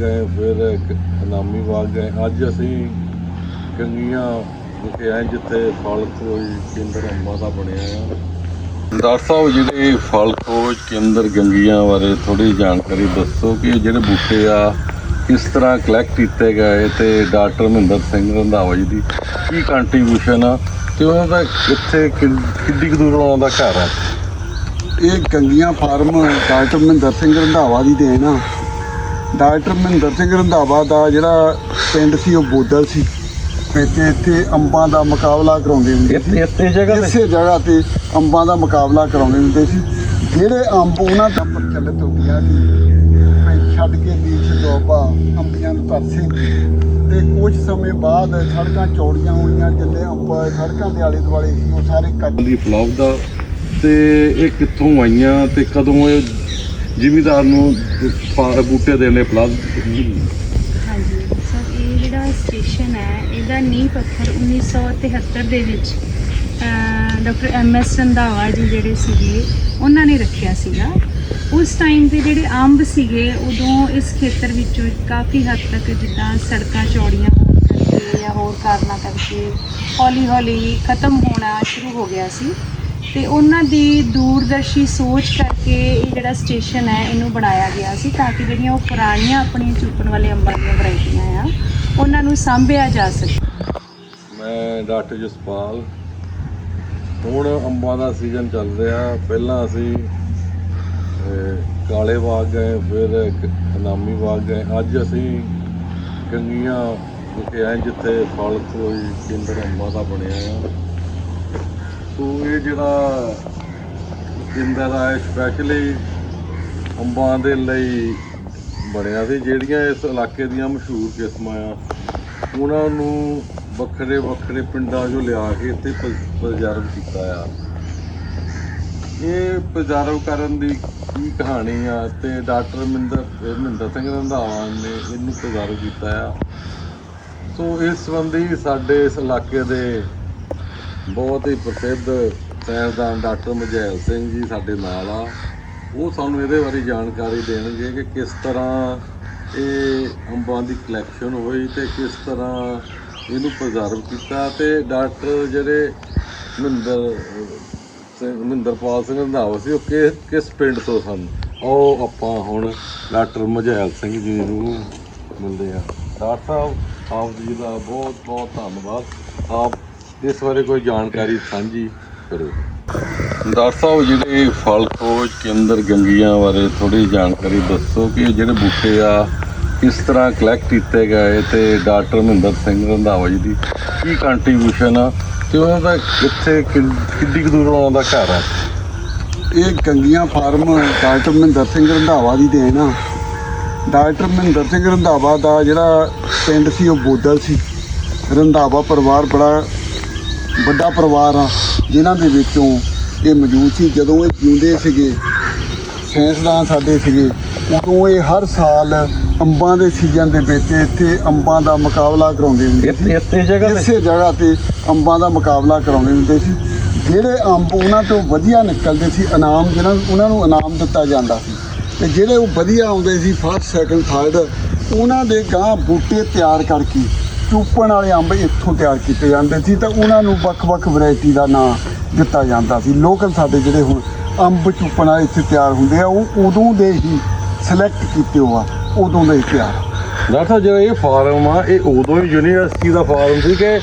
ਗਏ ਫਿਰ ਇਨਾਮੀ ਬਾਗ ਗਏ। ਅੱਜ ਅਸੀਂ ਗੰਗੀਆਂ ਵਿਖੇ ਆਏ ਜਿੱਥੇ ਫਲ ਖੋਜ ਕੇਂਦਰ ਅੰਬਾਂ ਦਾ ਬਣਿਆ ਆ। ਡਾਕਟਰ ਸਾਹਿਬ ਜਿਹੜੇ ਫਲ ਖੋਜ ਕੇਂਦਰ ਗੰਗੀਆਂ ਬਾਰੇ ਥੋੜੀ ਜਾਣਕਾਰੀ ਦੱਸੋ ਕਿ ਇਹ ਜਿਹੜੇ ਬੂਟੇ ਆ ਕਿਸ ਤਰ੍ਹਾਂ ਕਲੈਕਟ ਕੀਤੇ ਗਏ ਤੇ ਡਾਕਟਰ ਮਹਿੰਦਰ ਸਿੰਘ ਰੰਧਾਵਾ ਜੀ ਦੀ ਕੀ ਕੰਟਰੀਬਿਊਸ਼ਨ ਆ ਤੇ ਉਹਨਾਂ ਦਾ ਇੱਥੇ ਕਿ- ਕਿੱਡੀ ਕੁ ਦੂਰ ਉਹਨਾਂ ਦਾ ਘਰ ਆ? ਇਹ ਗੰਗੀਆਂ ਫਾਰਮ ਡਾਕਟਰ ਮਹਿੰਦਰ ਸਿੰਘ ਰੰਧਾਵਾ ਦੀ ਦੇਣ ਆ ਡਾਕਟਰ ਮਹਿੰਦਰ ਸਿੰਘ ਰੰਧਾਵਾ ਦਾ ਜਿਹੜਾ ਪਿੰਡ ਸੀ ਉਹ ਬੋਦਲ ਸੀ। ਇੱਥੇ ਇੱਥੇ ਅੰਬਾਂ ਦਾ ਮੁਕਾਬਲਾ ਕਰਾਉਂਦੇ ਹੁੰਦੇ ਸੀ। ਇੱਥੇ ਇੱਥੇ ਜਗ੍ਹਾ ਤੇ? ਇਸੇ ਜਗ੍ਹਾ ਤੇ ਅੰਬਾਂ ਦਾ ਮੁਕਾਬਲਾ ਕਰਾਉਂਦੇ ਹੁੰਦੇ ਸੀ। ਜਿਹੜੇ ਅੰਬ ਉਹਨਾਂ ਦਾ ਪ੍ਰਚਲਿਤ ਹੋ ਗਿਆ ਸੀ ਮੈਂ ਛੱਡ ਕੇ ਬੀਚ ਜੋਬਾ ਅੰਬੀਆਂ ਨੂੰ ਤਰਸੇ। ਤੇ ਕੁਝ ਸਮੇਂ ਬਾਅਦ ਸੜਕਾਂ ਚੌੜੀਆਂ ਹੋਈਆਂ ਜਿੱਲੇ ਅੰਬ ਸੜਕਾਂ ਦੇ ਆਲੇ ਦੁਆਲੇ ਸੀ ਉਹ ਸਾਰੇ ਕੱਟ ਦੀ ਫਲੌਪ ਦਾ। ਤੇ ਇਹ ਕਿੱਥੋਂ ਆਈਆਂ ਤੇ ਕਦੋਂ ਇਹ ਜ਼ਿਮੀਦਾਰ ਨੂੰ ਫਾ- ਬੂਟੇ ਦੇਣੇ ਪਲਾਸ ਹਾਂਜੀ, ਸਰ, ਇਹ ਜਿਹੜਾ ਸਟੇਸ਼ਨ ਹੈ, ਇਹਦਾ ਨੀਂਹ ਪੱਥਰ 1973 ਦੇ ਵਿੱਚ doctor M S Randhawa ji ਜਿਹੜੇ ਸੀਗੇ, ਉਹਨਾਂ ਨੇ ਰੱਖਿਆ ਸੀਗਾ। ਉਸ ਟਾਈਮ ਦੇ ਜਿਹੜੇ ਅੰਬ ਸੀਗੇ, ਉਦੋਂ ਇਸ ਖੇਤਰ ਵਿੱਚੋਂ ਕਾਫੀ ਹੱਦ ਤੱਕ ਜਿੱਦਾਂ ਸੜਕਾਂ ਚੌੜੀਆਂ ਹੋਣ ਕਰਕੇ ਜਾਂ ਹੋਰ ਕਾਰਨਾਂ ਕਰਕੇ ਹੌਲੀ ਹੌਲੀ ਖਤਮ ਹੋਣਾ ਸ਼ੁਰੂ ਹੋ ਗਿਆ ਸੀ। ਤੇ ਉਹਨਾਂ ਦੀ ਦੂਰਦਰਸ਼ੀ ਸੋਚ ਕਰਕੇ ਇਹ ਜਿਹੜਾ ਸਟੇਸ਼ਨ ਹੈ, ਇਹਨੂੰ ਬਣਾਇਆ ਗਿਆ ਸੀ ਤਾਂ ਕਿ ਜਿਹੜੀਆਂ ਉਹ ਪੁਰਾਣੀਆਂ ਆਪਣੀਆਂ ਚੂਪਣ ਵਾਲੇ ਅੰਬਾਂ ਦੀਆਂ ਵੈਰਾਈਟੀਆਂ ਆ, ਉਹਨਾਂ ਨੂੰ ਸਾਂਭਿਆ ਜਾ ਸਕੇ। ਮੈਂ ਡਾਕਟਰ ਜਸਪਾਲ। ਹੁਣ ਅੰਬਾਂ ਦਾ ਸੀਜ਼ਨ ਚੱਲ ਰਿਹਾ। ਪਹਿਲਾਂ ਅਸੀਂ ਕਾਲੇ ਬਾਗ ਗਏ, ਫਿਰ ਇੱਕ ਇਨਾਮੀ ਬਾਗ ਗਏ। ਅੱਜ ਅਸੀਂ ਗੰਗੀਆਂ ਵਿਖੇ ਆਏ ਜਿੱਥੇ ਫਲ ਖੋਜ ਕੇਂਦਰ ਅੰਬਾਂ ਦਾ ਬਣਿਆ ਆ। ਸੋ ਇਹ ਜਿਹੜਾ ਕੇਂਦਰ ਆ ਸਪੈਸ਼ਲੀ ਅੰਬਾਂ ਦੇ ਲਈ ਬਣਿਆ ਸੀ, ਜਿਹੜੀਆਂ ਇਸ ਇਲਾਕੇ ਦੀਆਂ ਮਸ਼ਹੂਰ ਕਿਸਮਾਂ ਆ, ਉਹਨਾਂ ਨੂੰ ਵੱਖਰੇ ਵੱਖਰੇ ਪਿੰਡਾਂ 'ਚੋਂ ਲਿਆ ਕੇ ਇੱਥੇ ਪ੍ਰਜ਼ਰਵ ਕੀਤਾ ਆ। ਇਹ ਪ੍ਰਜ਼ਰਵ ਕਰਨ ਦੀ ਕੀ ਕਹਾਣੀ ਆ, ਤੇ ਡਾਕਟਰ ਮਿੰਦਰ ਮਹਿੰਦਰ ਸਿੰਘ ਰੰਧਾਵਾ ਨੇ ਇਹਨੂੰ ਪ੍ਰਜ਼ਰਵ ਕੀਤਾ ਆ। ਸੋ ਇਸ ਸੰਬੰਧੀ ਸਾਡੇ ਇਸ ਇਲਾਕੇ ਦੇ ਬਹੁਤ ਹੀ ਪ੍ਰਸਿੱਧ ਸਾਇੰਸਦਾਨ ਡਾਕਟਰ ਮਜੈਲ ਸਿੰਘ ਜੀ ਸਾਡੇ ਨਾਲ ਆ। ਉਹ ਸਾਨੂੰ ਇਹਦੇ ਬਾਰੇ ਜਾਣਕਾਰੀ ਦੇਣਗੇ ਕਿ ਕਿਸ ਤਰ੍ਹਾਂ ਇਹ ਅੰਬਾਂ ਦੀ ਕਲੈਕਸ਼ਨ ਹੋਈ ਤੇ ਕਿਸ ਤਰ੍ਹਾਂ ਇਹਨੂੰ ਪ੍ਰਜ਼ਰਵ ਕੀਤਾ ਤੇ ਡਾਕਟਰ ਜਿਹੜੇ ਮਹਿੰਦਰ ਸਿੰਘ ਮਹਿੰਦਰਪਾਲ ਸਿੰਘ ਰੰਧਾਵਾ ਸੀ, ਉਹ ਕਿ ਕਿਸ ਪਿੰਡ ਤੋਂ ਸਨ? ਉਹ ਆਪਾਂ ਹੁਣ ਡਾਕਟਰ ਮਜੈਲ ਸਿੰਘ ਜੀ ਨੂੰ ਮਿਲਦੇ ਆ ਡਾਕਟਰ ਸਾਹਿਬ, ਆਪ ਜੀ ਦਾ ਬਹੁਤ ਬਹੁਤ ਧੰਨਵਾਦ। ਆਪ ਇਸ ਬਾਰੇ ਕੋਈ ਜਾਣਕਾਰੀ ਸਾਂਝੀ ਕਰੋ। ਡਾਕਟਰ ਸਾਹਿਬ, ਜਿਹੜੇ ਫਲ ਖੋਜ ਕੇਂਦਰ ਗੰਗੀਆਂ ਬਾਰੇ ਥੋੜੀ ਜਾਣਕਾਰੀ ਦੱਸੋ ਕਿ ਜਿਹੜੇ ਬੂਟੇ ਆ, ਕਿਸ ਤਰ੍ਹਾਂ ਕਲੈਕਟ ਕੀਤੇ ਗਏ ਤੇ ਡਾਕਟਰ ਮਹਿੰਦਰ ਸਿੰਘ ਰੰਧਾਵਾ ਜੀ ਦੀ ਕੀ ਕੰਟਰੀਬਿਊਸ਼ਨ ਆ ਤੇ ਉਹਨਾਂ ਦਾ ਇੱਥੇ ਕਿ- ਕਿੱਡੀ ਕੁ ਦੂਰ ਉਹਨਾਂ ਦਾ ਘਰ ਆ? ਇਹ ਗੰਗੀਆਂ ਫਾਰਮ ਡਾਕਟਰ ਮਹਿੰਦਰ ਸਿੰਘ ਰੰਧਾਵਾ ਦੀ ਦੇਣ ਆ ਡਾਕਟਰ ਮਹਿੰਦਰ ਸਿੰਘ ਰੰਧਾਵਾ ਦਾ ਜਿਹੜਾ ਪਿੰਡ ਸੀ, ਉਹ ਬੋਦਲ ਸੀ। ਰੰਧਾਵਾ ਪਰਿਵਾਰ ਬੜਾ ਵੱਡਾ ਪਰਿਵਾਰ ਆ ਜਿਨ੍ਹਾਂ ਦੇ ਵਿੱਚੋਂ ਇਹ ਮੌਜੂਦ ਸੀ। ਜਦੋਂ ਇਹ ਜਿਉਂਦੇ ਸੀਗੇ ਸਾਇੰਸਦਾਨ ਸਾਡੇ ਸੀਗੇ ਉਦੋਂ ਇਹ ਹਰ ਸਾਲ ਅੰਬਾਂ ਦੇ ਸੀਜ਼ਨ ਦੇ ਵਿੱਚ ਇੱਥੇ ਅੰਬਾਂ ਦਾ ਮੁਕਾਬਲਾ ਕਰਾਉਂਦੇ ਹੁੰਦੇ ਸੀ। ਇੱਥੇ ਜਗ੍ਹਾ ਇਸੇ ਜਗ੍ਹਾ ਤੇ ਅੰਬਾਂ ਦਾ ਮੁਕਾਬਲਾ ਕਰਾਉਂਦੇ ਹੁੰਦੇ ਸੀ। ਜਿਹੜੇ ਅੰਬ ਉਹਨਾਂ ਤੋਂ ਵਧੀਆ ਨਿਕਲਦੇ ਸੀ ਇਨਾਮ ਜਿਹਨਾਂ ਉਹਨਾਂ ਨੂੰ ਇਨਾਮ ਦਿੱਤਾ ਜਾਂਦਾ ਸੀ। ਤੇ ਜਿਹੜੇ ਉਹ ਵਧੀਆ ਆਉਂਦੇ ਸੀ ਫਸਟ ਸੈਕੰਡ ਥਰਡ ਉਹਨਾਂ ਦੇ ਗਾਂ ਬੂਟੇ ਤਿਆਰ ਕਰਕੇ ਚੂਪਣ ਵਾਲੇ ਅੰਬ ਇੱਥੋਂ ਤਿਆਰ ਕੀਤੇ ਜਾਂਦੇ ਸੀ ਤਾਂ ਉਹਨਾਂ ਨੂੰ ਵੱਖ-ਵੱਖ ਵੈਰਾਈਟੀ ਦਾ ਨਾਂ ਦਿੱਤਾ ਜਾਂਦਾ ਸੀ। ਲੋਕਲ ਸਾਡੇ ਜਿਹੜੇ ਹੁਣ ਅੰਬ ਚੂਪਣ ਵਾਲੇ ਇੱਥੇ ਤਿਆਰ ਹੁੰਦੇ ਆ ਉਹ ਉਦੋਂ ਦੇ ਹੀ ਸਿਲੈਕਟ ਕੀਤੇ ਹੋ ਆ ਉਦੋਂ ਦੇ ਤਿਆਰ। ਡਾਕਟਰ ਜਿਹੜਾ ਇਹ ਫਾਰਮ ਆ ਇਹ ਉਦੋਂ ਹੀ ਯੂਨੀਵਰਸਿਟੀ ਦਾ ਫਾਰਮ ਸੀ ਕਿ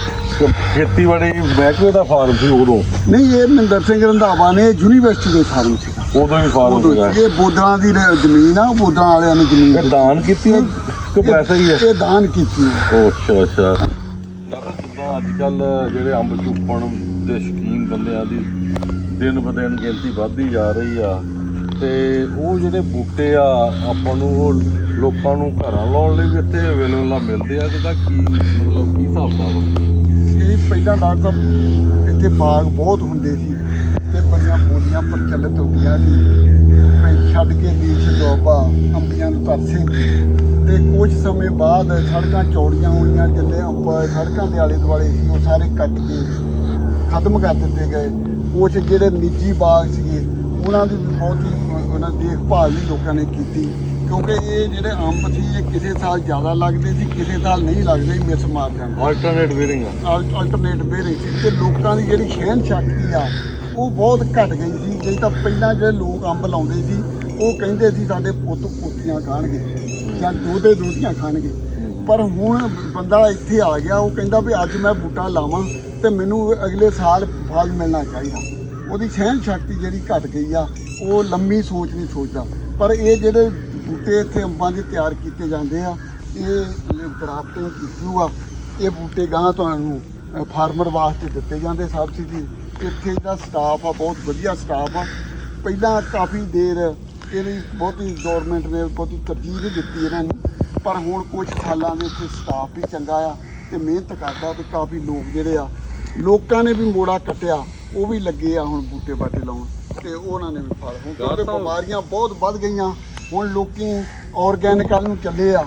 ਖੇਤੀਬਾੜੀ ਮਹਿਕਮੇ ਦਾ ਫਾਰਮ ਸੀ ਉਦੋਂ? ਨਹੀਂ ਇਹ ਮਹਿੰਦਰ ਸਿੰਘ ਰੰਧਾਵਾ ਨੇ ਯੂਨੀਵਰਸਿਟੀ ਦੇ ਫਾਰਮ ਸੀਗਾ। ਉਦੋਂ ਹੀ ਫਾਰਮ ਸੀਗਾ। ਇਹ ਬੋਦਰਾਂ ਦੀ ਜ਼ਮੀਨ ਆ ਬੋਦਰਾਂ ਵਾਲਿਆਂ ਨੇ ਜ਼ਮੀਨ ਦਾਨ ਕੀਤੀ ਕਿ ਪੈਸਾ ਹੀ ਹੈ। ਇਹ ਦਾਨ ਕੀਤੀ ਹੈ। ਉਹ ਅੱਛਾ ਅੱਛਾ। ਅੱਜ ਕੱਲ ਜਿਹੜੇ ਅੰਬ ਚੁੱਪਣ ਦੇ ਸ਼ਕੀਨ ਬੰਦਿਆਂ ਦੀ ਦਿਨ ਬ ਦਿਨ ਗਿਣਤੀ ਵੱਧਦੀ ਜਾ ਰਹੀ ਆ। ਤੇ ਉਹ ਜਿਹੜੇ ਬੂਟੇ ਆ ਆਪਾਂ ਨੂੰ ਉਹ ਲੋਕਾਂ ਨੂੰ ਘਰਾਂ ਲਾਉਣ ਲਈ ਵੀ ਇੱਥੇ ਅਵੇਲੇਬਲ ਮਿਲਦੇ ਆ ਜਿਹਦਾ ਕੀ ਮਤਲਬ ਕੀ ਹਿਸਾਬ ਦਾ ਇਹ ਪਹਿਲਾਂ ਡਾਕਟਰ ਸਾਹਿਬ ਇੱਥੇ ਬਾਗ ਬਹੁਤ ਹੁੰਦੇ ਸੀ ਤੇ ਬੜੀਆਂ ਬੋਲੀਆਂ ਪ੍ਰਚਲਿਤ ਹੋ ਗਈਆਂ ਸੀ। ਮੈਂ ਛੱਡ ਕੇ ਬੀਚ ਜੋਬਾ ਅੰਬੀਆਂ ਨੂੰ ਤਰਸੇ। ਤੇ ਕੁਝ ਸਮੇਂ ਬਾਅਦ ਸੜਕਾਂ ਚੌੜੀਆਂ ਹੋਈਆਂ ਜਿੱਲੇ ਅੰਬ ਸੜਕਾਂ ਦੇ ਆਲੇ ਦੁਆਲੇ ਸੀ ਉਹ ਸਾਰੇ ਕੱਟ ਕੇ ਖਤਮ ਕਰ ਦਿੱਤੇ ਗਏ। ਉਹ 'ਚ ਜਿਹੜੇ ਨਿੱਜੀ ਬਾਗ ਸੀਗੇ ਉਹਨਾਂ ਦੀ ਵੀ ਬਹੁਤ ਹੀ ਉਹਨਾਂ ਦੀ ਦੇਖਭਾਲ ਵੀ ਲੋਕਾਂ ਨੇ ਕੀਤੀ। ਕਿਉਂਕਿ ਇਹ ਜਿਹੜੇ ਅੰਬ ਸੀ ਇਹ ਕਿਸੇ ਸਾਲ ਜ਼ਿਆਦਾ ਲੱਗਦੇ ਸੀ ਕਿਸੇ ਸਾਲ ਨਹੀਂ ਲੱਗਦੇ ਮਿਸ ਮਾਰ ਜਾਂਦੇ। ਆਲਟਰਨੇਟ ਵੇਰਿੰਗ ਆ। ਅਲਟਰਨੇਟ ਬੇਰੇ ਸੀ। ਤੇ ਲੋਕਾਂ ਦੀ ਜਿਹੜੀ ਸਹਿਣ ਸ਼ਕਤੀ ਆ ਉਹ ਬਹੁਤ ਘਟ ਗਈ ਸੀ। ਜੇ ਤਾਂ ਪਹਿਲਾਂ ਜਿਹੜੇ ਲੋਕ ਅੰਬ ਲਾਉਂਦੇ ਸੀ ਉਹ ਕਹਿੰਦੇ ਸੀ ਸਾਡੇ ਪੁੱਤ ਪੋਤੀਆਂ ਖਾਣਗੇ। ਜਾਂ ਦੋਤੇ ਦੋਤੀਆਂ ਖਾਣਗੇ। ਪਰ ਹੁਣ ਬੰਦਾ ਇੱਥੇ ਆ ਗਿਆ, ਉਹ ਕਹਿੰਦਾ ਵੀ ਅੱਜ ਮੈਂ ਬੂਟਾ ਲਾਵਾਂ ਤੇ ਮੈਨੂੰ ਅਗਲੇ ਸਾਲ ਫਲ ਮਿਲਣਾ ਚਾਹੀਦਾ। ਉਹਦੀ ਸਹਿਣ ਸ਼ਕਤੀ ਜਿਹੜੀ ਘਟ ਗਈ ਆ, ਉਹ ਲੰਮੀ ਸੋਚ ਨਹੀਂ ਸੋਚਦਾ। ਪਰ ਇਹ ਜਿਹੜੇ ਬੂਟੇ ਇੱਥੇ ਅੰਬਾਂ ਦੇ ਤਿਆਰ ਕੀਤੇ ਜਾਂਦੇ ਆ, ਇਹ ਗ੍ਰਾਫਟਿੰਗ ਕੀਤੀ ਆ ਇਹ ਬੂਟੇ ਗਾਂ ਤੁਹਾਨੂੰ ਫਾਰਮਰ ਵਾਸਤੇ ਦਿੱਤੇ ਜਾਂਦੇ ਸਬਸਿਡੀ। ਇੱਥੇ ਦਾ ਸਟਾਫ ਆ, ਬਹੁਤ ਵਧੀਆ ਸਟਾਫ ਆ। ਪਹਿਲਾਂ ਕਾਫੀ ਦੇਰ ਇਹਦੀ ਬਹੁਤੀ ਗਵਰਨਮੈਂਟ ਨੇ ਬਹੁਤੀ ਤਰਜੀਹ ਨਹੀਂ ਦਿੱਤੀ ਇਹਨਾਂ ਨੂੰ ਪਰ ਹੁਣ ਕੁਝ ਸਾਲਾਂ ਦੇ ਇੱਥੇ ਸਟਾਫ ਵੀ ਚੰਗਾ ਆ ਤੇ ਮਿਹਨਤ ਕਰਦਾ ਤੇ ਕਾਫੀ ਲੋਕ ਜਿਹੜੇ ਆ ਲੋਕਾਂ ਨੇ ਵੀ ਮੋੜਾ ਕੱਟਿਆ ਉਹ ਵੀ ਲੱਗੇ ਆ ਹੁਣ ਬੂਟੇ ਬਾਟੇ ਲਾਉਣ ਤੇ ਉਹਨਾਂ ਨੇ ਵੀ ਫਲ ਹੁਣ ਕਿਉਂਕਿ ਬਿਮਾਰੀਆਂ ਬਹੁਤ ਵੱਧ ਗਈਆਂ ਹੁਣ ਲੋਕੀ ਆਰਗੈਨਿਕ ਵੱਲ ਨੂੰ ਚੱਲੇ ਆ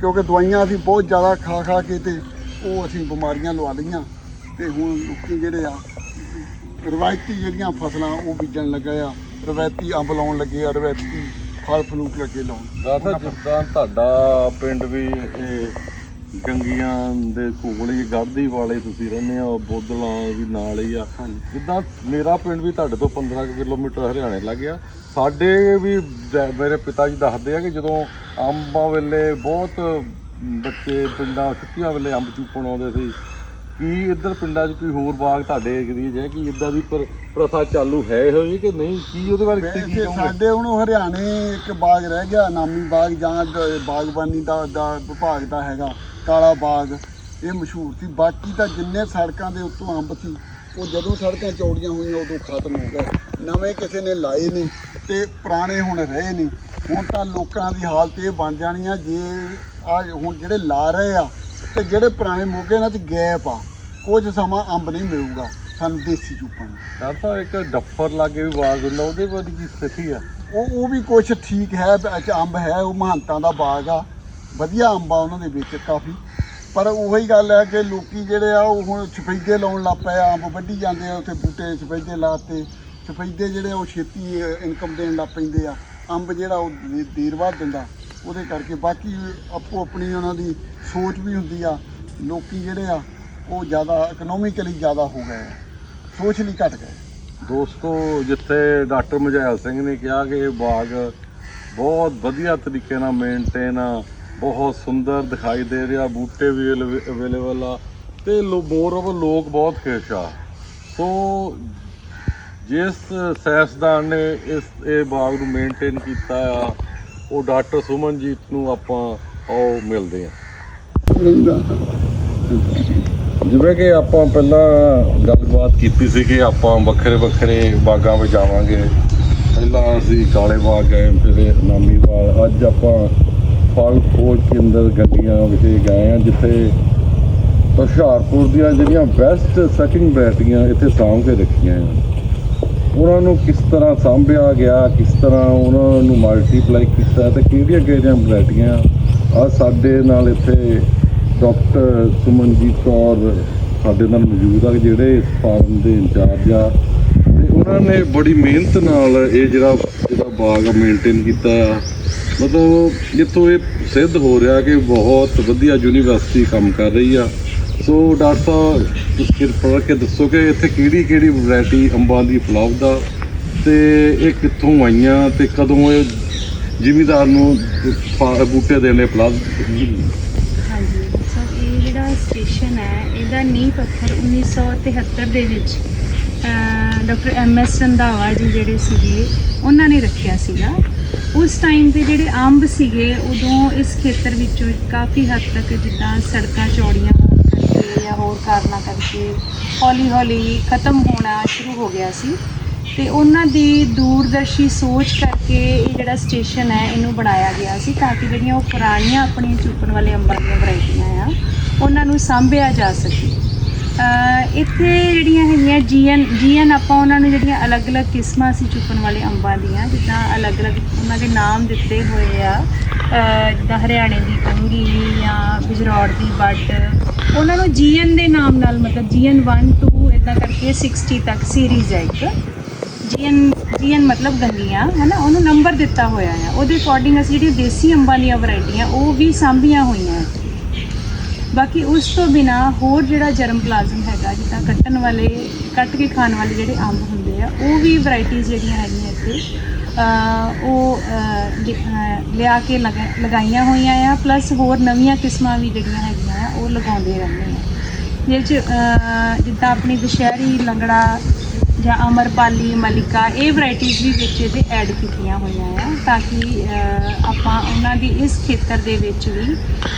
ਕਿਉਂਕਿ ਦਵਾਈਆਂ ਅਸੀਂ ਬਹੁਤ ਜ਼ਿਆਦਾ ਖਾ ਖਾ ਕੇ ਤੇ ਉਹ ਅਸੀਂ ਬਿਮਾਰੀਆਂ ਲਵਾ ਲਈਆਂ ਤੇ ਹੁਣ ਲੋਕੀ ਜਿਹੜੇ ਆ ਰਵਾਇਤੀ ਜਿਹੜੀਆਂ ਫਸਲਾਂ ਉਹ ਬੀਜਣ ਲੱਗੇ ਆ ਰਵਾਇਤੀ ਅੰਬ ਲਾਉਣ ਲੱਗੇ ਆ ਰਵਾਇਤੀ ਫਲ ਫਲੂਟ ਲੱਗੇ ਲਾਉਣ। ਦਾਦਾ ਜਿੱਦਾਂ ਤੁਹਾਡਾ ਪਿੰਡ ਵੀ ਇਹ ਗੰਗੀਆਂ ਦੇ ਕੋਲ ਹੀ ਗੜਦੀ ਵਾਲੇ ਤੁਸੀਂ ਰਹਿੰਦੇ ਆ ਬੋਦਲਾਂ ਵੀ ਨਾਲ ਹੀ ਆ। ਜਿੱਦਾਂ ਮੇਰਾ ਪਿੰਡ ਵੀ ਤੁਹਾਡੇ ਤੋਂ 15 ਕੁ ਕਿਲੋਮੀਟਰ ਹਰਿਆਣੇ ਲੱਗ ਗਿਆ। ਸਾਡੇ ਵੀ ਮੇਰੇ ਪਿਤਾ ਜੀ ਦੱਸਦੇ ਆ ਕਿ ਜਦੋਂ ਅੰਬਾਂ ਵੇਲੇ ਬਹੁਤ ਬੱਚੇ ਪਿੰਡਾਂ ਛੁੱਟੀਆਂ ਵੇਲੇ ਅੰਬ ਚੂਪਣ ਆਉਂਦੇ ਸੀ ਕੀ ਇੱਧਰ ਪਿੰਡਾਂ 'ਚ ਕੋਈ ਹੋਰ ਬਾਗ ਤੁਹਾਡੇ ਏਰੀਏ 'ਚ ਹੈ ਕਿ ਇਦਾਂ ਦੀ ਪਰ ਪ੍ਰਥਾ ਚਾਲੂ ਹੈ ਹੋਈ ਕਿ ਨਹੀਂ? ਕੀ ਉਹਦੇ ਬਾਰੇ ਕੀ ਵੈਸੇ ਕਹੋਗੇ? ਸਾਡੇ ਹੁਣ ਹਰਿਆਣੇ ਇੱਕ ਬਾਗ ਰਹਿ ਗਿਆ ਨਾਮੀ ਬਾਗ ਜਾਂ ਦ- ਬਾਗਬਾਨੀ ਦਾ ਦਾ ਵਿਭਾਗ ਦਾ ਹੈਗਾ ਕਾਲਾ ਬਾਗ ਇਹ ਮਸ਼ਹੂਰ ਸੀ। ਬਾਕੀ ਤਾਂ ਜਿੰਨੇ ਸੜਕਾਂ ਦੇ ਉੱਤੋਂ ਅੰਬ ਸੀ ਉਹ ਜਦੋਂ ਸੜਕਾਂ ਚੌੜੀਆਂ ਹੋਈਆਂ ਉਦੋਂ ਖਤਮ ਹੋ ਗਏ। ਨਵੇਂ ਕਿਸੇ ਨੇ ਲਾਏ ਨਹੀਂ ਤੇ ਪੁਰਾਣੇ ਹੁਣ ਰਹੇ ਨਹੀਂ। ਹੁਣ ਤਾਂ ਲੋਕਾਂ ਦੀ ਹਾਲਤ ਇਹ ਬਣ ਜਾਣੀ ਆ ਜੇ ਆ ਹੁਣ ਜਿਹੜੇ ਲਾ ਰਹੇ ਆ ਤੇ ਜਿਹੜੇ ਪੁਰਾਣੇ ਮੋਗੇ ਨਾਲ ਚ ਗੈਪ ਆ। ਕੁਝ ਸਮਾਂ ਅੰਬ ਨਹੀਂ ਮਿਲੂਗਾ ਸਾਨੂੰ ਦੇਸੀ ਚੂਪਾਂ ਨੂੰ। ਦਾਦਾ ਇੱਕ ਡੱਫਰ ਲਾਗੇ ਵੀ ਬਾਗ ਹੁੰਦਾ ਉਹਦੇ ਬਾਰੇ ਕੀ ਸਥਿਤੀ ਆ? ਉਹ ਉਹ ਵੀ ਕੁਛ ਠੀਕ ਹੈ ਵਿੱਚ ਅੰਬ ਹੈ ਉਹ ਮਹੰਤਾਂ ਦਾ ਬਾਗ ਆ। ਵਧੀਆ ਅੰਬ ਆ ਉਹਨਾਂ ਦੇ ਵਿੱਚ ਕਾਫੀ। ਪਰ ਉਹੀ ਗੱਲ ਹੈ ਕਿ ਲੋਕੀ ਜਿਹੜੇ ਆ ਉਹ ਹੁਣ ਸਫੈਦੇ ਲਾਉਣ ਲੱਗ ਪਏ ਆ ਅੰਬ ਵੱਢੀ ਜਾਂਦੇ ਆ ਉੱਥੇ ਬੂਟੇ ਸਫੈਦੇ ਲਾਤੇ ਸਫੈਦੇ ਜਿਹੜੇ ਉਹ ਛੇਤੀ ਇਨਕਮ ਦੇਣ ਲੱਗ ਪੈਂਦੇ ਆ। ਅੰਬ ਜਿਹੜਾ ਉਹ ਦੇਰ ਬਾਅਦ ਦਿੰਦਾ ਉਹਦੇ ਕਰਕੇ ਬਾਕੀ ਆਪੋ ਆਪਣੀ ਉਹਨਾਂ ਦੀ ਸੋਚ ਵੀ ਹੁੰਦੀ ਆ। ਲੋਕੀ ਜਿਹੜੇ ਆ ਉਹ ਜ਼ਿਆਦਾ ਇਕਨੋਮਿਕਲੀ ਜ਼ਿਆਦਾ ਹੋ ਗਏ। ਸੋਸ਼ਲੀ ਘਟ ਗਏ। ਦੋਸਤੋ ਜਿੱਥੇ ਡਾਕਟਰ ਮਜੈਲ ਸਿੰਘ ਨੇ ਕਿਹਾ ਕਿ ਇਹ ਬਾਗ ਬਹੁਤ ਵਧੀਆ ਤਰੀਕੇ ਨਾਲ ਮੇਨਟੇਨ ਆ ਬਹੁਤ ਸੁੰਦਰ ਦਿਖਾਈ ਦੇ ਰਿਹਾ ਬੂਟੇ ਵੀ ਅਵੇਲੇਬਲ ਆ ਤੇ ਲੋ ਮੋਰ ਓਵਰ ਲੋਕ ਬਹੁਤ ਖੁਸ਼ ਆ। ਸੋ ਜਿਸ ਸਾਇੰਸਦਾਨ ਨੇ ਇਸ ਇਹ ਬਾਗ ਨੂੰ ਮੇਨਟੇਨ ਕੀਤਾ ਆ ਉਹ ਡਾਕਟਰ ਸੁਮਨਜੀਤ ਨੂੰ ਆਪਾਂ ਆਓ ਮਿਲਦੇ ਆ। ਜਿਵੇਂ ਕਿ ਆਪਾਂ ਪਹਿਲਾਂ ਗੱਲਬਾਤ ਕੀਤੀ ਸੀ ਕਿ ਆਪਾਂ ਵੱਖਰੇ ਵੱਖਰੇ ਬਾਗਾਂ ਵਿੱਚ ਜਾਵਾਂਗੇ। ਪਹਿਲਾਂ ਅਸੀਂ ਕਾਲੇ ਬਾਗ ਗਏ, ਫਿਰ ਨਾਮੀ ਬਾਗ। ਅੱਜ ਆਪਾਂ ਫਲ ਖੋਜ ਕੇਂਦਰ, ਗੱਡੀਆਂ ਵਿਖੇ ਗਏ ਆ ਜਿੱਥੇ ਹੁਸ਼ਿਆਰਪੁਰ ਦੀਆਂ ਜਿਹੜੀਆਂ ਬੈਸਟ ਸਕਿੰਗ ਵੈਰਾਈਟੀਆਂ ਇੱਥੇ ਸਾਂਭ ਕੇ ਰੱਖੀਆਂ ਆ ਉਹਨਾਂ ਨੂੰ ਕਿਸ ਤਰ੍ਹਾਂ ਸਾਂਭਿਆ ਗਿਆ, ਕਿਸ ਤਰ੍ਹਾਂ ਉਹਨਾਂ ਨੂੰ ਮਲਟੀਪਲਾਈ ਕੀਤਾ ਤੇ ਕਿਹੜੀਆਂ ਕਿਹੜੀਆਂ ਵੈਰਾਈਟੀਆਂ ਆ ਸਾਡੇ ਨਾਲ ਇੱਥੇ ਡਾਕਟਰ ਸੁਮਨਜੀਤ ਕੌਰ ਸਾਡੇ ਨਾਲ ਮੌਜੂਦ ਆ, ਜਿਹੜੇ ਇਸ ਫਾਰਮ ਦੇ ਇੰਚਾਰਜ ਆ। ਤੇ ਉਹਨਾਂ ਨੇ ਬੜੀ ਮਿਹਨਤ ਨਾਲ ਇਹ ਜਿਹੜਾ ਜਿਹੜਾ ਬਾਗ ਮੇਨਟੇਨ ਕੀਤਾ ਆ। ਮਤਲਬ ਜਿੱਥੋਂ ਇਹ ਸਿੱਧ ਹੋ ਰਿਹਾ ਕਿ ਬਹੁਤ ਵਧੀਆ ਯੂਨੀਵਰਸਿਟੀ ਕੰਮ ਕਰ ਰਹੀ ਆ। ਸੋ ਡਾਕਟਰ ਸਾਹਿਬ, ਤੁਸੀਂ ਕਿਰਪਾ ਕਰਕੇ ਦੱਸੋ ਕਿ ਇੱਥੇ ਕਿਹੜੀ ਕਿਹੜੀ ਵੈਰਾਈਟੀ ਅੰਬਾਂ ਦੀ ਉਪਲਬਧ ਆ ਤੇ ਇਹ ਕਿੱਥੋਂ ਆਈਆਂ ਤੇ ਕਦੋਂ ਇਹ ਜ਼ਿਮੀਦਾਰ ਨੂੰ ਫਾ- ਬੂਟੇ ਦੇਣੇ ਉਪਲਬਧ? ਹੈ ਇਹਦਾ ਨੀਂਹ ਪੱਥਰ 1973 ਦੇ ਵਿੱਚ doctor M S Randhawa ji ਜਿਹੜੇ ਸੀਗੇ, ਉਹਨਾਂ ਨੇ ਰੱਖਿਆ ਸੀਗਾ। ਉਸ ਟਾਈਮ ਦੇ ਜਿਹੜੇ ਅੰਬ ਸੀਗੇ, ਉਦੋਂ ਇਸ ਖੇਤਰ ਵਿੱਚੋਂ ਕਾਫੀ ਹੱਦ ਤੱਕ ਜਿੱਦਾਂ ਸੜਕਾਂ, ਚੌੜੀਆਂ ਹੋਣ ਕਰਕੇ ਜਾਂ ਹੋਰ ਕਾਰਨਾਂ ਕਰਕੇ ਹੌਲੀ ਹੌਲੀ ਖਤਮ ਹੋਣਾ ਸ਼ੁਰੂ ਹੋ ਗਿਆ ਸੀ। ਤੇ ਉਹਨਾਂ ਦੀ ਦੂਰਦਰਸ਼ੀ ਸੋਚ ਕਰਕੇ ਇਹ ਜਿਹੜਾ ਸਟੇਸ਼ਨ ਹੈ, ਇਹਨੂੰ ਬਣਾਇਆ ਗਿਆ ਸੀ ਤਾਂ ਕਿ ਜਿਹੜੀਆਂ ਉਹ ਪੁਰਾਣੀਆਂ ਆਪਣੀਆਂ ਚੁੱਕਣ ਵਾਲੇ ਅੰਬਾਂ ਦੀਆਂ ਵੈਰਾਈਟੀਆਂ ਆ ਉਹਨਾਂ ਨੂੰ ਸਾਂਭਿਆ ਜਾ ਸਕੇ। ਇੱਥੇ ਜਿਹੜੀਆਂ ਹੈਗੀਆਂ ਜੀਐਨ ਜੀਐਨ ਆਪਾਂ ਉਹਨਾਂ ਨੂੰ ਜਿਹੜੀਆਂ ਅਲੱਗ-ਅਲੱਗ ਕਿਸਮਾਂ ਸੀ ਚੁੱਕਣ ਵਾਲੇ ਅੰਬਾਂ ਦੀਆਂ, ਜਿੱਦਾਂ ਅਲੱਗ-ਅਲੱਗ ਉਹਨਾਂ ਦੇ ਨਾਮ ਦਿੱਤੇ ਹੋਏ ਆ ਜਿੱਦਾਂ ਹਰਿਆਣੇ ਦੀ ਕੰਗੀ ਜਾਂ ਗੁਜਰਾਤ ਦੀ ਬੱਟ ਉਹਨਾਂ ਨੂੰ ਜੀਐਨ ਦੇ ਨਾਮ ਨਾਲ ਮਤਲਬ ਜੀਐਨ 1 2 ਇਦਾਂ ਕਰਕੇ 60 ਤੱਕ ਸੀਰੀਜ਼ ਹੈ ਇੱਕ। ਜੀਐਨ ਜੀਐਨ ਮਤਲਬ ਗੰਗੀਆਂ ਹਨਾ, ਉਹਨੂੰ ਨੰਬਰ ਦਿੱਤਾ ਹੋਇਆ ਆ। ਉਹਦੇ ਅਕੋਰਡਿੰਗ ਅਸੀਂ ਜਿਹੜੀ ਦੇਸੀ ਅੰਬਾਂ ਦੀਆਂ ਵੈਰਾਈਟੀਆਂ ਉਹ ਵੀ ਸਾਂਭੀਆਂ ਹੋਈਆਂ ਬਾਕੀ ਉਸ ਤੋਂ ਬਿਨਾ ਹੋਰ ਜਿਹੜਾ ਜਰਮ ਪਲਾਜ਼ਮ ਹੈਗਾ ਜਿੱਦਾਂ ਕੱਟਣ ਵਾਲੇ ਕੱਟ ਕੇ ਖਾਣ ਵਾਲੇ ਜਿਹੜੇ ਅੰਬ ਹੁੰਦੇ ਆ ਉਹ ਵੀ ਵੈਰਾਈਟੀਆਂ ਜਿਹੜੀਆਂ ਹੈਗੀਆਂ ਇੱਥੇ। ਉਹ ਅਹ, ਲਿਆ ਕੇ ਲਗਾ- ਲਗਾਈਆਂ ਹੋਈਆਂ ਆ ਪਲੱਸ ਹੋਰ ਨਵੀਆਂ ਕਿਸਮਾਂ ਵੀ ਜਿਹੜੀਆਂ ਹੈਗੀਆਂ ਆ ਉਹ ਲਗਾਉਂਦੇ ਰਹਿੰਦੇ ਆ। ਜਿਹਦੇ 'ਚ ਜਿੱਦਾਂ ਆਪਣੀ ਦੁਸ਼ਹਿਰੀ ਲੰਗੜਾ ਜਾਂ ਅਮਰਪਾਲੀ ਮਲਿਕਾ ਇਹ ਵੈਰਾਈਟੀਆਂ ਵੀ ਵਿੱਚ ਇਹਦੇ ਐਡ ਕੀਤੀਆਂ ਹੋਈਆਂ ਆ। ਤਾਂ ਕਿ ਆਪਾਂ ਉਹਨਾਂ ਦੀ ਇਸ ਖੇਤਰ ਦੇ ਵਿੱਚ ਵੀ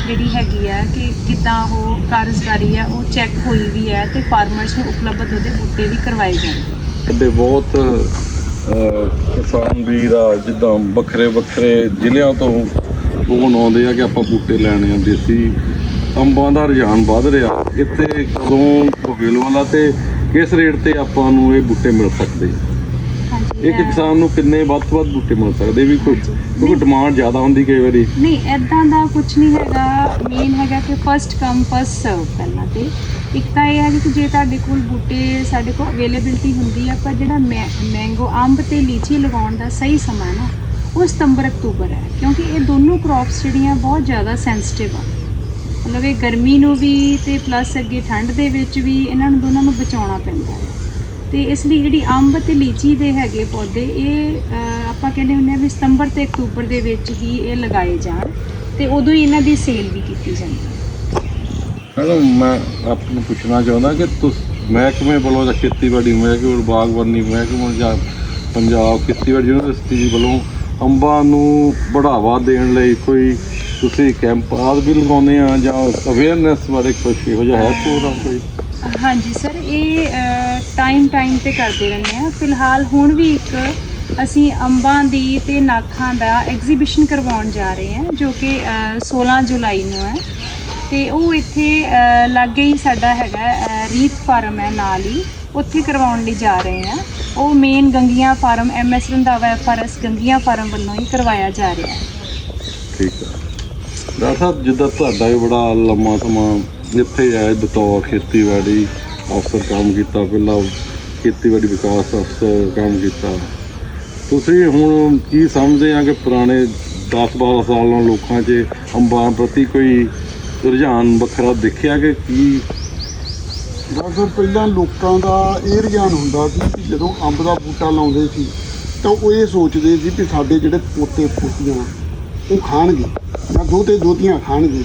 ਜਿਹੜੀ ਹੈਗੀ ਆ ਕਿ ਕਿੱਦਾਂ ਉਹ ਕਾਰਜਕਾਰੀ ਆ, ਉਹ ਚੈੱਕ ਹੋਈ ਵੀ ਹੈ ਤੇ ਫਾਰਮਰਸ ਨੂੰ ਉਪਲਬਧ ਉਹਦੇ ਬੂਟੇ ਵੀ ਕਰਵਾਏ ਜਾਂਦੇ ਸਾਡੇ ਬਹੁਤ ਕਿਸਾਨ ਵੀਰ ਆ, ਜਿੱਦਾਂ ਵੱਖਰੇ ਵੱਖਰੇ ਜ਼ਿਲ੍ਹਿਆਂ ਤੋਂ ਫੋਨ ਆਉਂਦੇ ਆ ਕਿ ਆਪਾਂ ਬੂਟੇ ਲੈਣੇ ਆ, ਦੇਸੀ ਅੰਬਾਂ ਦਾ ਰੁਝਾਨ ਵੱਧ ਰਿਹਾ। ਇੱਥੇ ਕਦੋਂ ਅਵੇਲੇਬਲ ਆ ਤੇ ਕਿਸ ਰੇਟ ਤੇ ਆਪਾਂ ਨੂੰ ਇਹ ਬੂਟੇ ਮਿਲ ਸਕਦੇ ਹਾਂਜੀ ਇੱਕ ਕਿਸਾਨ ਨੂੰ ਕਿੰਨੇ ਵੱਧ ਤੋਂ ਵੱਧ ਬੂਟੇ ਮਿਲ ਸਕਦੇ ਵੀ ਕੋਈ ਕਿਉਂਕਿ ਡਿਮਾਂਡ ਜ਼ਿਆਦਾ ਹੁੰਦੀ ਕਈ ਵਾਰੀ। ਨਹੀਂ ਐਦਾਂ ਦਾ ਕੁਝ ਨਹੀਂ ਹੈਗਾ। ਮੇਨ ਹੈਗਾ ਕਿ ਫਸਟ ਕਮ ਫਸਟ ਸਰਵ ਪਹਿਲਾਂ ਤੇ। ਇੱਕ ਤਾਂ ਇਹ ਹੈ ਕਿ ਜੇ ਤੁਹਾਡੇ ਕੋਲ ਬੂਟੇ ਸਾਡੇ ਕੋਲ ਅਵੇਲੇਬਿਲਟੀ ਹੁੰਦੀ ਆ ਪਰ ਜਿਹੜਾ ਮੈਂਗੋ ਅੰਬ ਤੇ ਲੀਚੀ ਲਗਾਉਣ ਦਾ ਸਹੀ ਸਮਾਂ ਨਾ ਉਹ ਸਤੰਬਰ ਅਕਤੂਬਰ ਹੈ। ਕਿਉਂਕਿ ਇਹ ਦੋਨੋਂ ਕ੍ਰੌਪਸ ਜਿਹੜੀਆਂ ਬਹੁਤ ਜ਼ਿਆਦਾ ਸੈਂਸਿਟਿਵ ਆ। ਮਤਲਬ ਇਹ ਗਰਮੀ ਨੂੰ ਵੀ ਤੇ ਪਲੱਸ ਅੱਗੇ ਠੰਡ ਦੇ ਵਿੱਚ ਵੀ ਇਹਨਾਂ ਨੂੰ ਦੋਨਾਂ ਨੂੰ ਬਚਾਉਣਾ ਪੈਂਦਾ ਹੈ। ਤੇ ਇਸ ਲਈ ਜਿਹੜੀ ਅੰਬ ਤੇ ਲੀਚੀ ਦੇ ਹੈਗੇ ਪੌਦੇ, ਇਹ ਆਪਾਂ ਕਹਿੰਦੇ ਹੁੰਦੇ ਆ ਵੀ ਸਤੰਬਰ ਤੇ ਅਕਤੂਬਰ ਦੇ ਵਿੱਚ ਹੀ ਇਹ ਲਗਾਏ ਜਾਣ ਤੇ ਉਦੋਂ ਹੀ ਇਹਨਾਂ ਦੀ ਸੇਲ ਵੀ ਕੀਤੀ ਜਾਂਦੀ ਹੈ। ਮੈਡਮ, ਮੈਂ ਆਪ ਨੂੰ ਪੁੱਛਣਾ ਚਾਹੁੰਦਾ ਕਿ ਤੁਸ, ਮਹਿਕਮੇ ਵੱਲੋਂ ਜਾਂ ਖੇਤੀਬਾੜੀ ਮਹਿਕਮੇ ਬਾਗਬਾਨੀ ਮਹਿਕਮੇ ਜਾਂ ਪੰਜਾਬ ਖੇਤੀਬਾੜੀ ਯੂਨੀਵਰਸਿਟੀ ਵੱਲੋਂ ਅੰਬਾਂ ਨੂੰ ਬੜਾਵਾ ਦੇਣ ਲਈ ਕੋਈ ਤੁਸੀਂ ਕੈਂਪ ਆਦਿ ਵੀ ਲਗਾਉਂਦੇ ਆ ਜਾਂ ਅਵੇਅਰਨੈਸ ਬਾਰੇ ਕੁਝ ਇਹੋ ਜਿਹਾ ਹੈ ਪ੍ਰੋਗਰਾਮ ਕੋਈ? ਹਾਂਜੀ ਸਰ ਇਹ ਟਾਈਮ ਟਾਈਮ ਤੇ ਕਰਦੇ ਰਹਿੰਦੇ ਆ ਫਿਲਹਾਲ ਹੁਣ ਵੀ ਇੱਕ ਅਸੀਂ ਅੰਬਾਂ ਦੀ ਤੇ ਨਾਖਾਂ ਦਾ ਐਗਜ਼ੀਬਿਸ਼ਨ ਕਰਵਾਉਣ ਜਾ ਰਹੇ ਹਾਂ ਜੋ ਕਿ ਅਹ, 16 ਜੁਲਾਈ ਨੂੰ ਹੈ। ਤੇ ਉਹ ਇੱਥੇ ਲਾਗੇ ਹੀ ਸਾਡਾ ਹੈਗਾ ਰੀਤ ਫਾਰਮ ਹੈ ਨਾਲ ਹੀ। ਉੱਥੇ ਕਰਵਾਉਣ ਲਈ ਜਾ ਰਹੇ ਹਾਂ। ਉਹ main Gangian farm MS Randhawa FRS Gangian farm ਵੱਲੋਂ ਹੀ ਕਰਵਾਇਆ ਜਾ ਰਿਹਾ ਹੈ। ਠੀਕ ਹੈ। ਡਾਕਟਰ ਸਾਹਿਬ ਜਿੱਦਾਂ ਤੁਹਾਡਾ ਵੀ ਬੜਾ ਲੰਮਾ ਸਮਾਂ ਇੱਥੇ ਆਏ ਬਤੌਰ ਖੇਤੀਬਾੜੀ ਅਫਸਰ ਕੰਮ ਕੀਤਾ, ਪਹਿਲਾਂ ਖੇਤੀਬਾੜੀ ਵਿਕਾਸ ਅਫਸਰ ਕੰਮ ਕੀਤਾ। ਤੁਸੀਂ ਹੁਣ ਕੀ ਸਮਝਦੇ ਆ ਕਿ ਪੁਰਾਣੇ 10-12 ਸਾਲਾਂ ਲੋਕਾਂ 'ਚ ਅੰਬਾਂ ਪ੍ਰਤੀ ਕੋਈ ਰੁਝਾਨ ਵੱਖਰਾ ਦੇਖਿਆ ਕਿ ਕੀ? ਡਾਕਟਰ, ਪਹਿਲਾਂ ਲੋਕਾਂ ਦਾ ਇਹ ਰੁਝਾਨ ਹੁੰਦਾ ਸੀ ਕਿ ਜਦੋਂ ਅੰਬ ਦਾ ਬੂਟਾ ਲਾਉਂਦੇ ਸੀ, ਤਾਂ ਉਹ ਇਹ ਸੋਚਦੇ ਸੀ ਕਿ ਸਾਡੇ ਜਿਹੜੇ ਪੋਤੇ ਪੋਤੀਆਂ ਉਹ ਖਾਣਗੇ ਜਾਂ ਦੋਤੇ ਦੋਤੀਆਂ ਖਾਣਗੇ।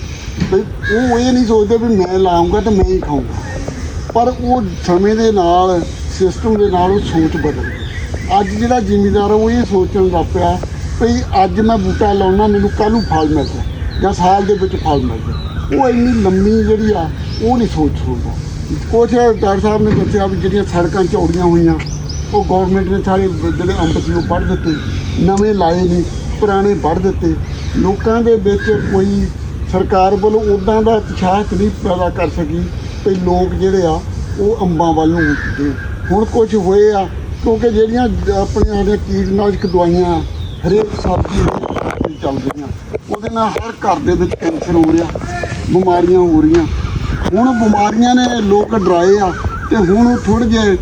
ਬਈ ਉਹ ਇਹ ਨਹੀਂ ਸੋਚਦੇ ਵੀ ਮੈਂ ਲਾਉਂਗਾ ਤਾਂ ਮੈਂ ਹੀ ਖਾਊਂਗਾ। ਪਰ ਉਹ ਸਮੇਂ ਦੇ ਨਾਲ ਸਿਸਟਮ ਦੇ ਨਾਲ ਉਹ ਸੋਚ ਬਦਲ ਗਈ। ਅੱਜ ਜਿਹੜਾ ਜ਼ਿਮੀਦਾਰ ਉਹ ਇਹ ਸੋਚਣ ਲੱਗ ਪਿਆ ਵੀ ਅੱਜ ਮੈਂ ਬੂਟਾ ਲਾਉਣਾ, ਮੈਨੂੰ ਕੱਲ੍ਹ ਨੂੰ ਫਲ ਮਿਲਦਾ ਜਾਂ ਸਾਲ ਦੇ ਵਿੱਚ ਫਲ ਮਿਲਦਾ ਉਹ ਇੰਨੀ ਲੰਮੀ ਜਿਹੜੀ ਆ, ਉਹ ਨਹੀਂ ਸੋਚ ਸਕਦਾ। ਕੁਛ ਡਾਕਟਰ ਸਾਹਿਬ ਨੇ ਦੱਸਿਆ ਵੀ ਜਿਹੜੀਆਂ ਸੜਕਾਂ ਚੌੜੀਆਂ ਹੋਈਆਂ, ਉਹ ਗਵਰਨਮੈਂਟ ਨੇ ਸਾਰੇ ਜਿਹੜੇ ਅੰਬ ਸੀ, ਉਹ ਵੱਢ ਦਿੱਤੇ। ਨਵੇਂ ਲਾਏ ਨਹੀਂ ਪੁਰਾਣੇ ਵੱਢ ਦਿੱਤੇ। ਲੋਕਾਂ ਦੇ ਵਿੱਚ ਕੋਈ ਸਰਕਾਰ ਵੱਲੋਂ ਉਦਾਂ ਦਾ ਉਤਸ਼ਾਹ ਨਹੀਂ ਪੈਦਾ ਕਰ ਸਕੀ ਵੀ ਲੋਕ ਜਿਹੜੇ ਆ, ਉਹ ਅੰਬਾਂ ਵੱਲ ਨੂੰ ਉੱਠਦੇ ਹੁਣ ਕੁਝ ਹੋਏ ਆ, ਕਿਉਂਕਿ ਜਿਹੜੀਆਂ ਆਪਣੇ ਆਦੇ ਕੀਟਨਾਸ਼ਕ ਦਵਾਈਆਂ, ਹਰੇਕ ਸਬਜ਼ੀ ਚੱਲ ਰਹੀਆਂ। ਉਹਦੇ ਨਾਲ ਹਰ ਘਰ ਦੇ ਵਿੱਚ ਕੈਂਸਰ ਹੋ ਰਿਹਾ, ਬਿਮਾਰੀਆਂ ਹੋ ਰਹੀਆਂ। ਹੁਣ ਬਿਮਾਰੀਆਂ ਨੇ ਲੋਕ ਡਰਾਏ ਆ ਤੇ ਹੁਣ ਉਹ ਥੋੜ੍ਹੇ ਜਿਹੇ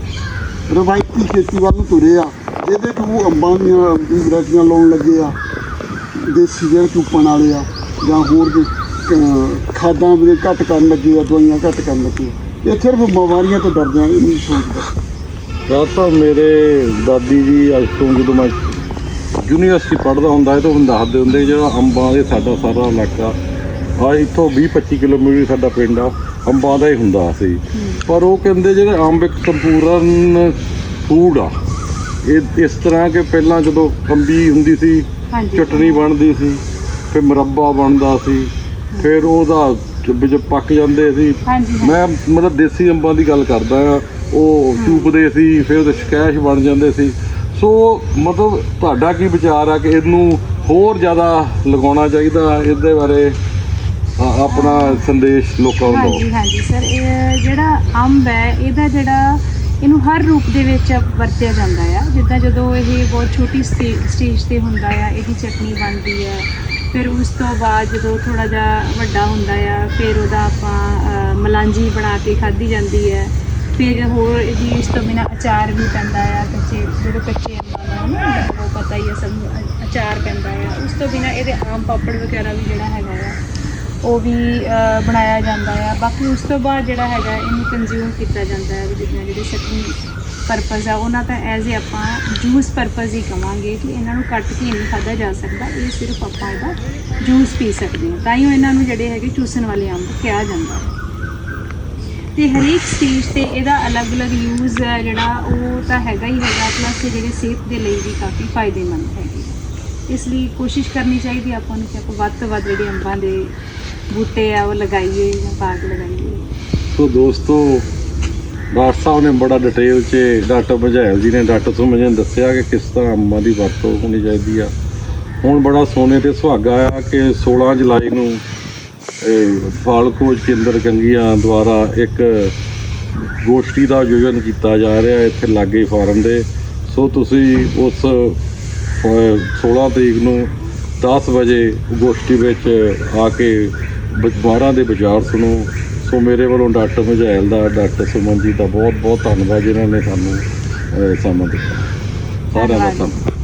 ਰਵਾਇਤੀ ਖੇਤੀ ਵੱਲ ਨੂੰ ਤੁਰੇ ਆ, ਜਿਹਦੇ ਚ ਅੰਬਾਂ ਦੀਆਂ ਦੀ ਵੈਰਾਈਟੀਆਂ ਲਾਉਣ ਲੱਗੇ ਆ, ਦੇਸੀ ਜਿਹੜੇ ਚੂਪਣ ਵਾਲੇ ਆ। ਜਾਂ ਹੋਰ ਵੀ ਅਹ, ਖਾਦਾਂ ਵੀ ਘੱਟ ਕਰਨ ਲੱਗੇ ਆ ਦਵਾਈਆਂ ਘੱਟ ਕਰਨ ਲੱਗੇ ਆ। ਇਹ ਸਿਰਫ ਬਿਮਾਰੀਆਂ ਤੋਂ ਡਰਦੇ ਆ ਇਹ ਨਹੀਂ ਸੋਚਦਾ। ਡਾਕਟਰ ਸਾਹਿਬ ਮੇਰੇ ਦਾਦੀ ਜੀ ਅੱਜ ਤੋਂ ਜਦੋਂ ਮੈਂ ਯੂਨੀਵਰਸਿਟੀ ਪੜ੍ਹਦਾ ਹੁੰਦਾ ਹੈ ਤਾਂ ਉਹ ਦੱਸਦੇ ਹੁੰਦੇ ਜਿਹੜਾ ਅੰਬਾਂ ਦੇ ਸਾਡਾ ਸਾਰਾ ਇਲਾਕਾ ਆ ਇੱਥੋਂ 20-25 ਕਿਲੋਮੀਟਰ ਸਾਡਾ ਪਿੰਡ ਆ ਅੰਬਾਂ ਦਾ ਹੀ ਹੁੰਦਾ ਸੀ। ਪਰ ਉਹ ਕਹਿੰਦੇ ਜਿਹੜੇ ਅੰਬ ਇੱਕ ਸੰਪੂਰਨ ਫੂਡ ਆ ਇਹ ਇਸ ਤਰ੍ਹਾਂ ਕਿ ਪਹਿਲਾਂ ਜਦੋਂ ਅੰਬੀ ਹੁੰਦੀ ਸੀ ਹਾਂਜੀ। ਚਟਨੀ ਬਣਦੀ ਸੀ ਫਿਰ ਮੁਰੱਬਾ ਬਣਦਾ ਸੀ। ਫਿਰ ਉਹਦਾ ਵਿੱਚ ਪੱਕ ਜਾਂਦੇ ਸੀ। ਹਾਂਜੀ ਹਾਂਜੀ। ਮੈਂ ਮਤਲਬ ਦੇਸੀ ਅੰਬਾਂ ਦੀ ਗੱਲ ਕਰਦਾ ਆ ਉਹ ਚੂਪਦੇ ਸੀ ਫਿਰ ਉਹਦੇ ਸ਼ਕੈਸ਼ ਬਣ ਜਾਂਦੇ ਸੀ। ਸੋ ਮਤਲਬ ਤੁਹਾਡਾ ਕੀ ਵਿਚਾਰ ਆ ਕਿ ਇਹਨੂੰ ਹੋਰ ਜ਼ਿਆਦਾ ਲਗਾਉਣਾ ਚਾਹੀਦਾ ਇਹਦੇ ਬਾਰੇ? ਆ- ਆਪਣਾ ਸੰਦੇਸ਼ ਲੋਕਾਂ ਨੂੰ ਦਿਓ ਹਾਂਜੀ ਹਾਂਜੀ। ਸਰ ਇਹ ਜਿਹੜਾ ਅੰਬ ਹੈ ਇਹਦਾ ਜਿਹੜਾ ਇਹਨੂੰ ਹਰ ਰੂਪ ਦੇ ਵਿੱਚ ਵਰਤਿਆ ਜਾਂਦਾ ਆ। ਜਿੱਦਾਂ ਜਦੋਂ ਇਹ ਬਹੁਤ ਛੋਟੀ ਸਟੇਜ ਤੇ ਹੁੰਦਾ ਆ ਇਹਦੀ ਚਟਨੀ ਬਣਦੀ ਹੈ ਫਿਰ ਉਸ ਤੋਂ ਬਾਅਦ ਜਦੋਂ ਥੋੜਾ ਜਿਹਾ ਵੱਡਾ ਹੁੰਦਾ ਆ, ਫਿਰ ਉਹਦਾ ਆਪਾਂ ਮਲਾਂਜੀ ਬਣਾ ਕੇ ਖਾਧੀ ਜਾਂਦੀ ਹੈ। ਫਿਰ ਹੋਰ ਜੀ ਇਸ ਤੋਂ ਬਿਨਾਂ ਅਚਾਰ ਵੀ ਪੈਂਦਾ ਆ, ਕੱਚੇ ਜਿਹੜੇ ਕੱਚੇ ਅੰਬਾਂ ਦਾ ਨਾ, ਉਹ ਪਤਾ ਹੀ ਹੈ ਸਭ ਨੂੰ ਅਚਾਰ ਪੈਂਦਾ ਆ। ਉਸ ਤੋਂ ਬਿਨਾ ਇਹਦੇ ਆਮ ਪਾਪੜ ਵਗੈਰਾ ਵੀ ਜਿਹੜਾ ਹੈਗਾ ਆ, ਉਹ ਵੀ ਬਣਾਇਆ ਜਾਂਦਾ ਆ। ਬਾਕੀ ਉਸ ਤੋਂ ਬਾਅਦ ਜਿਹੜਾ ਹੈਗਾ, ਇਹਨੂੰ ਕੰਜ਼ਿਊਮ ਕੀਤਾ ਜਾਂਦਾ ਹੈ ਵੀ ਜਿੱਦਾਂ ਜਿਹੜੇ ਚਟਨੀ ਪਰਪਸ ਆ, ਉਹਨਾਂ ਤਾਂ ਐਜ਼ ਏ ਆਪਾਂ ਜੂਸ ਪਰਪਸ ਹੀ ਕਵਾਂਗੇ ਕਿ ਇਹਨਾਂ ਨੂੰ ਕੱਟ ਕੇ ਨਹੀਂ ਖਾਧਾ ਜਾ ਸਕਦਾ, ਇਹ ਸਿਰਫ ਆਪਾਂ ਇਹਦਾ ਜੂਸ ਪੀ ਸਕਦੇ ਹਾਂ। ਤਾਂ ਹੀ ਉਹ ਇਹਨਾਂ ਨੂੰ ਜਿਹੜੇ ਹੈਗੇ ਚੂਸਣ ਵਾਲੇ ਅੰਬ ਕਿਹਾ ਜਾਂਦਾ ਹੈ। ਤੇ ਹਰੇਕ ਸਟੇਜ ਤੇ ਇਹਦਾ ਅਲੱਗ-ਅਲੱਗ ਯੂਜ਼ ਹੈ, ਜਿਹੜਾ ਉਹ ਤਾਂ ਹੈਗਾ ਹੀ ਹੈਗਾ ਪਲੱਸ ਜਿਹੜੇ ਸਿਹਤ ਦੇ ਲਈ ਵੀ ਕਾਫੀ ਫਾਇਦੇਮੰਦ ਹੈਗੇ ਇਸ ਲਈ ਕੋਸ਼ਿਸ਼ ਕਰਨੀ ਚਾਹੀਦੀ ਆਪਾਂ ਨੂੰ ਕਿ ਆਪਾਂ ਵੱਧ ਤੋਂ ਵੱਧ ਜਿਹੜੇ ਅੰਬਾਂ ਦੇ ਬੂਟੇ ਆ, ਉਹ ਲਗਾਈਏ ਜਾਂ ਬਾਗ ਲਗਾਈਏ। ਸੋ ਦੋਸਤੋ ਡਾਕਟਰ ਸਾਹਿਬ ਨੇ ਬੜਾ ਡਿਟੇਲ 'ਚ ਡਾਕਟਰ ਬਝੈਲ ਜੀ ਨੇ ਡਾਕਟਰ ਸੁਮਨ ਜੀ ਨੇ ਦੱਸਿਆ ਕਿ ਕਿਸ ਤਰ੍ਹਾਂ ਅੰਬਾਂ ਦੀ ਵਰਤੋਂ ਹੋਣੀ ਚਾਹੀਦੀ ਆ। ਹੁਣ ਬੜਾ ਸੋਨੇ ਤੇ ਸੁਹਾਗਾ ਆ ਕਿ 16 ਜੁਲਾਈ ਨੂੰ ਫਾਲ ਖੋਜ ਕੇਂਦਰ ਗੰਗੀਆਂ ਦੁਆਰਾ ਇੱਕ ਗੋਸ਼ਟੀ ਦਾ ਆਯੋਜਨ ਕੀਤਾ ਜਾ ਰਿਹਾ ਇੱਥੇ ਲਾਗੇ ਫਾਰਮ ਦੇ। ਸੋ ਤੁਸੀਂ ਉਸ ਅਹ, 16 ਤਰੀਕ ਨੂੰ 10 ਵਜੇ ਗੋਸ਼ਟੀ ਵਿੱਚ ਆ ਕੇ ਬ- ਬਾਰਾਂ ਦੇ ਵਿਚਾਰ ਸੁਣੋ। ਸੋ ਮੇਰੇ ਵੱਲੋਂ ਡਾਕਟਰ ਮਝੈਲ ਦਾ ਡਾਕਟਰ ਸੁਮਨ ਜੀ ਦਾ ਬਹੁਤ ਬਹੁਤ ਧੰਨਵਾਦ ਜਿਨ੍ਹਾਂ ਨੇ ਸਾਨੂੰ ਸਮਾਂ ਦਿੱਤਾ ਸਾਰਿਆਂ ਦਾ। ਧੰਨਵਾਦ